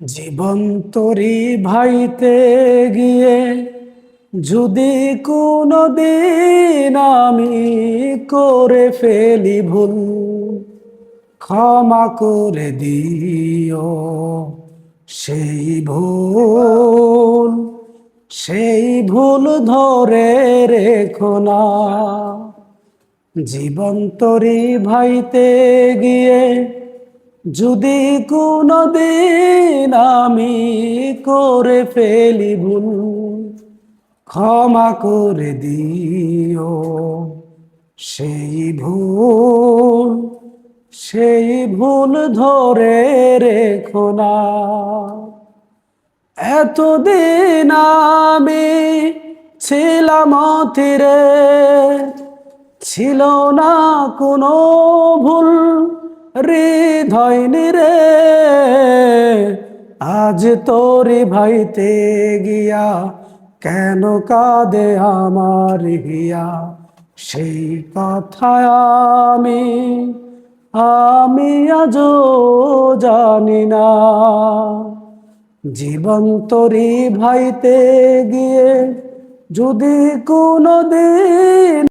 জীবন তরি ভাইতে গিয়ে যদি কোনো দিন আমি করে ফেলি ভুল, ক্ষমা করে দিও সেই ভুল সেই ভুল ধরে রেখো না। জীবন তরি ভাইতে গিয়ে যদি কোনো দিন আমি করে ফেলি ভুল ক্ষমা করে দিও। সেই ভুল সেই ভুল ধরে রেখো না। এতদিন আমি ছিলাম ছিল না কোনো ভুল হৃদয় নিরে, আজ তোরি ভাইতে গিয়া কেন কাঁদে আমার হিয়া? সেই কথা আমি আমি আজও জানি না। জীবন তরি ভাইতে গিয়ে যদি কোনো দিন